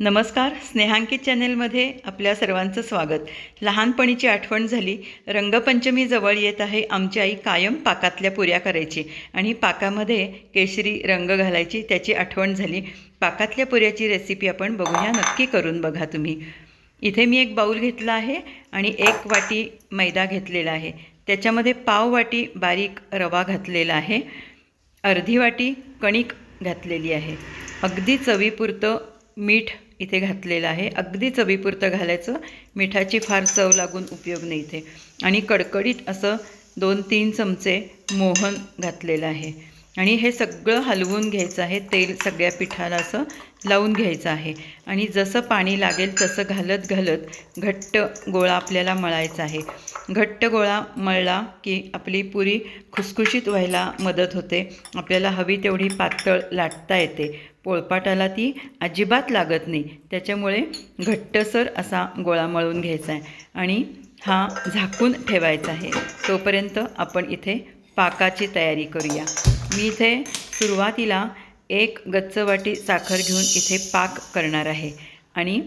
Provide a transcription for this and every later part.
नमस्कार स्नेहांकित चॅनेलमध्ये आपल्या सर्वांचं स्वागत. लहानपणीची आठवण झाली रंगपंचमी जवळ येत आहे आमची आई कायम पाकातल्या पुऱ्या करायची आणि पाकामध्ये केशरी रंग घालायची त्याची आठवण झाली. पाकातल्या पुऱ्याची रेसिपी आपण बघूया नक्की करून बघा तुम्ही. इथे मी एक बाऊल घेतला आहे आणि एक वाटी मैदा घेतलेला आहे. त्याच्यामध्ये पाव वाटी बारीक रवा घातलेला आहे. अर्धी वाटी कणिक घातलेली आहे. अगदी चवीपुरतं मीठ इथे घातलेलं आहे. अगदी चवीपुरतं घालायचं. मिठाची फार चव लागून उपयोग नाही इथे. आणि कडकडीत असं दोन तीन चमचे मोहन घातलेलं आहे. आणि हे सगळं हलवून घ्यायचं आहे. तेल सगळ्या पिठाला असं लावून घ्यायचं आहे. आणि जसं पाणी लागेल तसं घालत घालत घट्ट गोळा आपल्याला मळायचा आहे. घट्ट गोळा मळला की आपली पुरी खुसखुशीत व्हायला मदत होते. आपल्याला हवी तेवढी पातळ लाटता येते. पोळपाटाला ती अजिबात लागत नाही. त्याच्यामुळे घट्टसर असा गोळा मळून घ्यायचा आहे. आणि हा झाकून ठेवायचा आहे. तोपर्यंत आपण इथे पाकाची तयारी करूया. मी इथे सुरुवातीला एक गच्च वाटी साखर घेऊन इथे पाक करणार आहे. आणि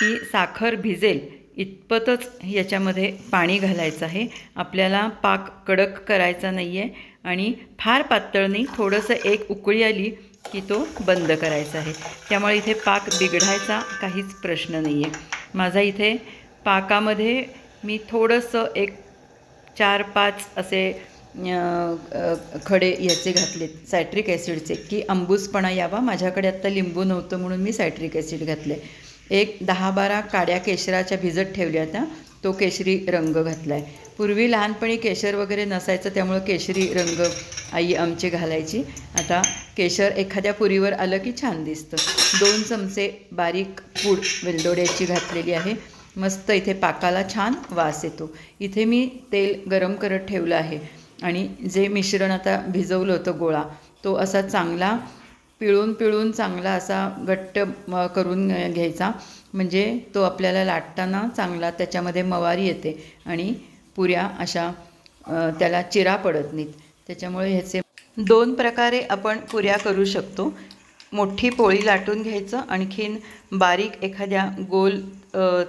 ती साखर भिजेल इतपतच याच्यामध्ये पाणी घालायचं आहे. आपल्याला पाक कडक करायचा नाही आहे आणि फार पातळ नाही थोडंसं एक उकळी आली की तो बंद करायचा आहे. त्यामुळे इथे पाक बिघडायचा काहीच प्रश्न नाही आहे माझा इथे पाकामध्ये मी थोडंसं एक चार पाच असे खडे याचे घातलेत. सायट्रिक ॲसिडचे की अंबूसपणा यावा. माझ्याकडे आत्ता लिंबू नव्हतं म्हणून मी सायट्रिक ॲसिड घातले एक दहा बारा काड्या केशराच्या भिजत ठेवल्या होत्या तो केशरी रंग घातला आहे पूर्वी लहानपणी केशर वगैरे नसायचं त्यामुळं केशरी रंग आई आमची घालायची. आता केशर एखाद्या पुरीवर आलं की छान दिसतं. दोन चमचे बारीक पूड वेलदोड्याची घातलेली आहे. मस्त इथे पाकाला छान वास येतो. इथे मी तेल गरम करत ठेवलं आहे. आणि जे मिश्रण आता भिजवलं होतं गोळा तो असा चांगला पिळून पिळून चांगला असा घट्ट करून घ्यायचा. म्हणजे तो आपल्याला लाटताना चांगला त्याच्यामध्ये मवारी येते आणि पुऱ्या अशा त्याला चिरा पडत नाहीत. त्याच्यामुळे ह्याचे दोन प्रकारे आपण पुऱ्या करू शकतो. मोठी पोळी लाटून घ्यायचं आणखीन बारीक एखाद्या गोल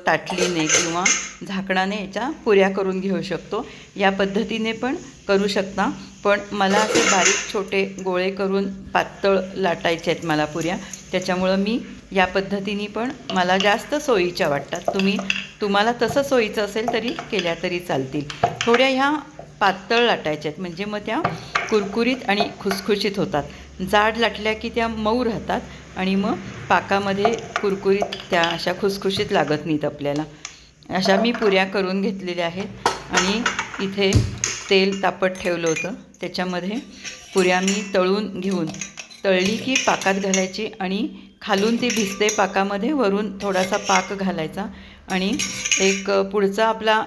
ताटलीने किंवा झाकणाने याच्या पुऱ्या करून घेऊ शकतो. या पद्धतीने पण करू शकता. पण मला असे बारीक छोटे गोळे करून पातळ लाटायचे आहेत मला पुऱ्या. त्याच्यामुळं मी या पद्धतीने पण मला जास्त सोयीच्या वाटतात. तुम्ही तुम्हाला तसं सोयीचं असेल तरी केल्या तरी चालतील. थोड्या ह्या पातळ लाटायच्या आहेत. म्हणजे मग त्या कुरकुरीत आणि खुसखुशीत होतात. जाड लाटल्या की त्या मऊ राहतात आणि मग पाकामध्ये कुरकुरीत त्या अशा खुसखुशीत लागत नाहीत आपल्याला. अशा मी पुऱ्या करून घेतलेल्या आहेत आणि इथे तेल तापत ठेवलं होतं. त्याच्यामध्ये पुऱ्या मी तळून घेऊन तळली की पाकात घालायची आणि खालून ती भिजते पाकामध्ये वरून थोडासा पाक घालायचा आणि एक पुढचा आपला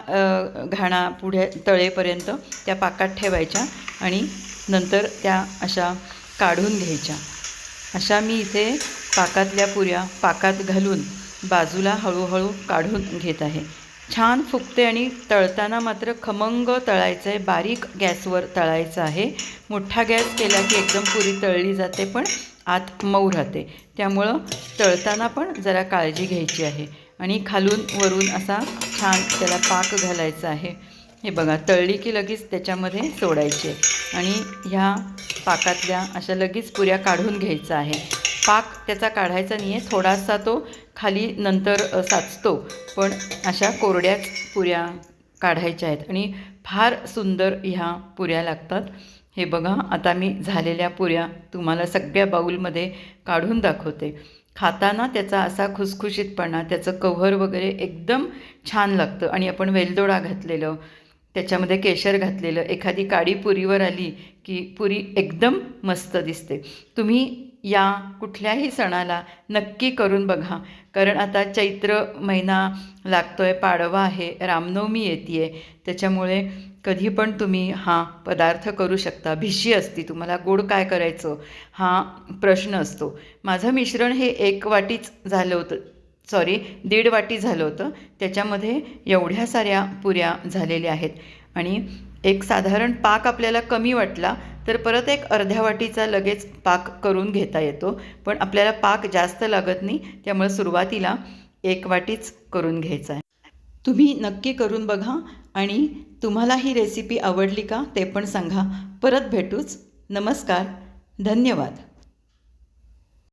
घाणा पुढे तळेपर्यंत त्या पाकात ठेवायच्या आणि नंतर त्या अशा काढून घ्यायच्या. अशा मी इथे पाकातल्या पुऱ्या पाकात घालून बाजूला हळूहळू काढून घेत आहे. छान फुगते आणि तळताना मात्र खमंग तळायचं आहे बारीक गॅसवर तळायचं आहे. मोठा गॅस केला की एकदम पुरी तळली जाते पण आत मऊ राहते. त्यामुळं तळताना पण जरा काळजी घ्यायची आहे. आणि खालून वरून असा छान त्याला पाक घालायचा आहे. हे बघा तळली की लगेच त्याच्यामध्ये सोडायचे. आणि ह्या पाकातल्या अशा लगेच पुऱ्या काढून घ्यायचा आहे. पाक त्याचा काढायचा नाही आहे थोडासा तो खाली नंतर साचतो. पण अशा कोरड्याच पुऱ्या काढायच्या आहेत आणि फार सुंदर ह्या पुऱ्या लागतात. हे बघा आता मी झालेल्या पुऱ्या तुम्हाला सगळ्या बाऊलमध्ये काढून दाखवते. खाताना त्याचा असा खुसखुशीतपणा त्याचं कव्हर वगैरे एकदम छान लागतं. आणि आपण वेलदोडा घातलेलं त्याच्यामध्ये केशर घातलेलं एखादी काडी पुरीवर आली की पुरी एकदम मस्त दिसते. तुम्ही या कुठल्याही सणाला नक्की करून बघा. कारण आता चैत्र महिना लागतो आहे पाडवा आहे रामनवमी येते आहे त्याच्यामुळे कधी पण तुम्ही हा पदार्थ करू शकता. भिशी असती तुम्हाला गोड काय करायचं हा प्रश्न असतो. माझं मिश्रण हे एक वाटीच झालं होतं. सॉरी दीड वाटी झालं होतं. त्याच्यामध्ये एवढ्या साऱ्या पुऱ्या झालेल्या आहेत. आणि एक साधारण पाक आपल्याला कमी वाटला तर परत एक अर्ध्या वाटीचा लगेच पाक करून घेता येतो. पण आपल्याला पाक जास्त लागत नाही त्यामुळे सुरुवातीला एक वाटीच करून घ्यायचा आहे. तुम्ही नक्की करून बघा आणि तुम्हाला ही रेसिपी आवडली का ते पण सांगा. परत भेटूच. नमस्कार. धन्यवाद.